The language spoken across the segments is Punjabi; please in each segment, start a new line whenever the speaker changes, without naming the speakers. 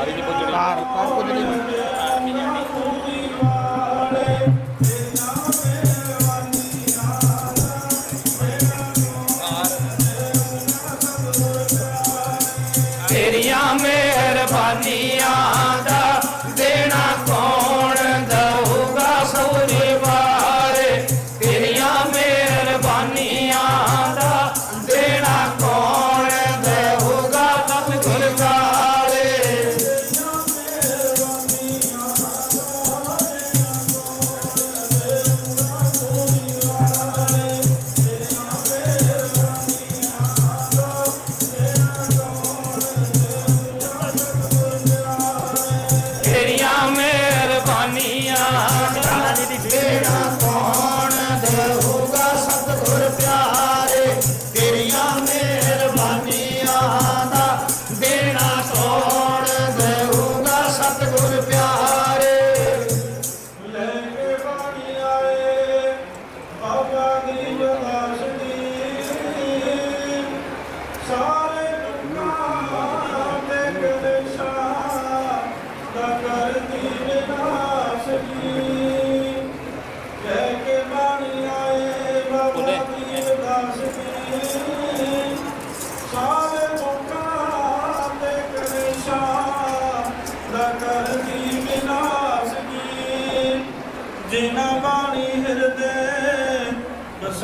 Hari
ini Bojonegoro. Par, par Bojonegoro.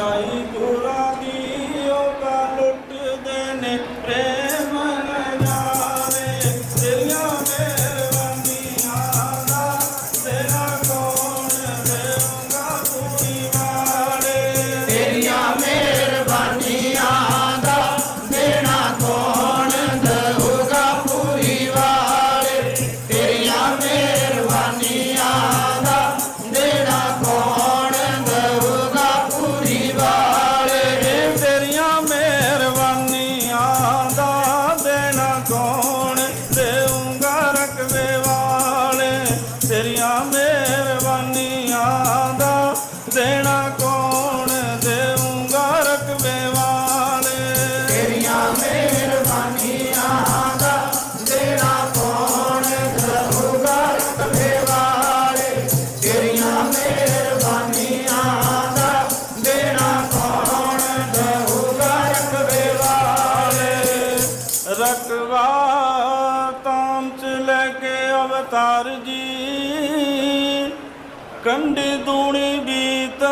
sair do ਕੰਡੇ ਦੂਣੇ ਬੀਤ,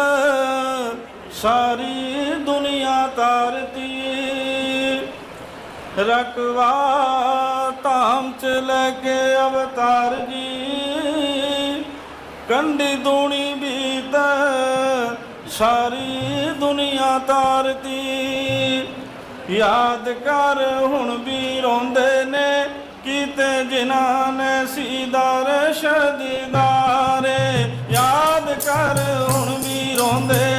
ਸਾਰੀ ਦੁਨੀਆ ਤਾਰਤੀ ਰਕਵਾ ਧਾਮ ਚ ਲੈ ਕੇ ਅਵਤਾਰ ਜੀ। ਕੰਡੀ ਦੂਣੀ ਬੀਤ, ਸਾਰੀ ਦੁਨੀਆ ਤਾਰਤੀ ਯਾਦ ਕਰ ਹੁਣ ਵੀ ਰੋਂਦੇ ਨੇ, ਕੀਤੇ ਜਿਨ੍ਹਾਂ ਨੇ ਸੀਦਾਰ ਸ਼ਦੀਦਾ ਯਾਰ ਹੁਣ ਵੀ ਰੋਂਦੇ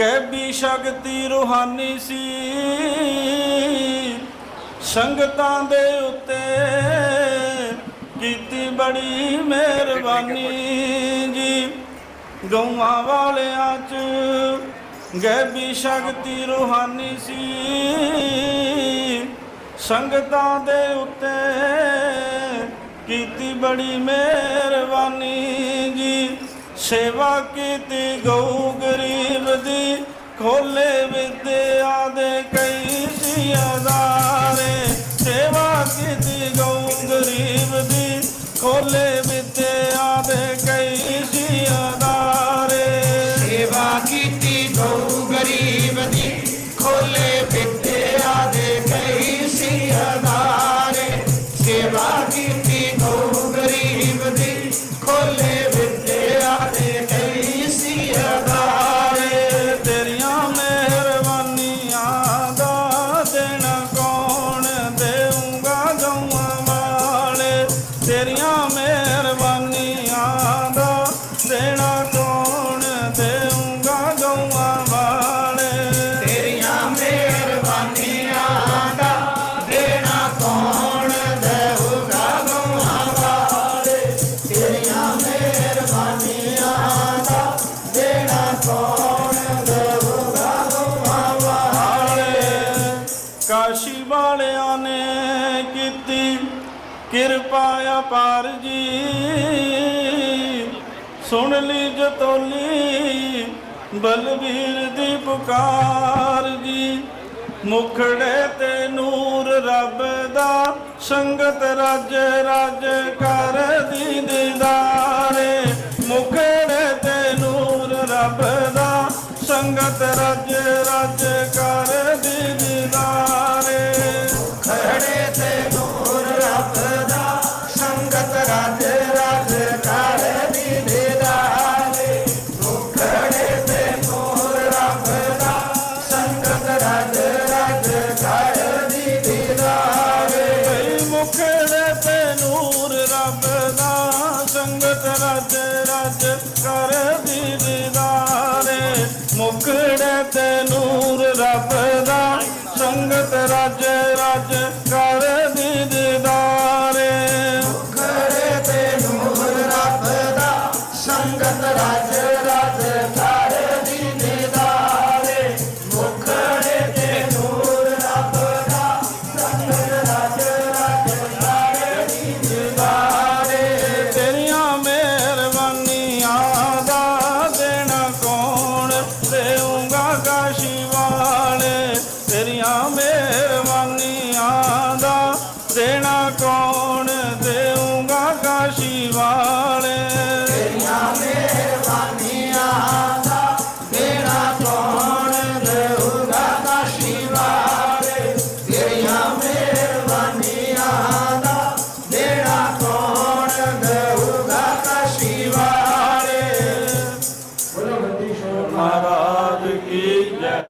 ਗੈਬੀ ਸ਼ਕਤੀ ਰੂਹਾਨੀ ਸੀ। ਸੰਗਤਾਂ ਦੇ ਉੱਤੇ ਕੀਤੀ ਬੜੀ ਮਿਹਰਬਾਨੀ ਜੀ। ਗਊਆਂ ਵਾਲਿਆਂ 'ਚ ਗੈਬੀ ਸ਼ਕਤੀ ਰੂਹਾਨੀ ਸੀ। ਸੰਗਤਾਂ ਦੇ ਉੱਤੇ ਕੀਤੀ ਬੜੀ ਮਿਹਰਬਾਨੀ ਜੀ। ਸੇਵਾ ਕੀਤੀ ਗਊ ਗਰੀਬ ਦੀ ਖੋਲੇ ਵਿਦਿਆ ਦੇ ਕਈ ਸੀ ਅਦਾ ਕਾਸ਼ੀ ਵਾਲਿਆਂ ਨੇ ਕੀਤੀ ਕਿਰਪਾ ਅਪਾਰ ਜੀ। ਸੁਣ ਲਈ ਜਤੋਲੀ ਬਲਬੀਰ ਦੀ ਪੁਕਾਰ ਜੀ। ਮੁਖੜੇ ਤੇ ਨੂਰ ਰੱਬ ਦਾ ਸੰਗਤ ਰਜ ਰਜ ਕਰ ਦੀ ਦੀਦਾਰੇ। ਮੁਖੜੇ ਤੇ ਨੂਰ ਰੱਬ ਦਾ ਸੰਗਤ ਰਜ ਰਜ ਕਰ ਦੀ
ਸੰਗਤ ਰਜ ਰਜ ਕਰ
Shiva.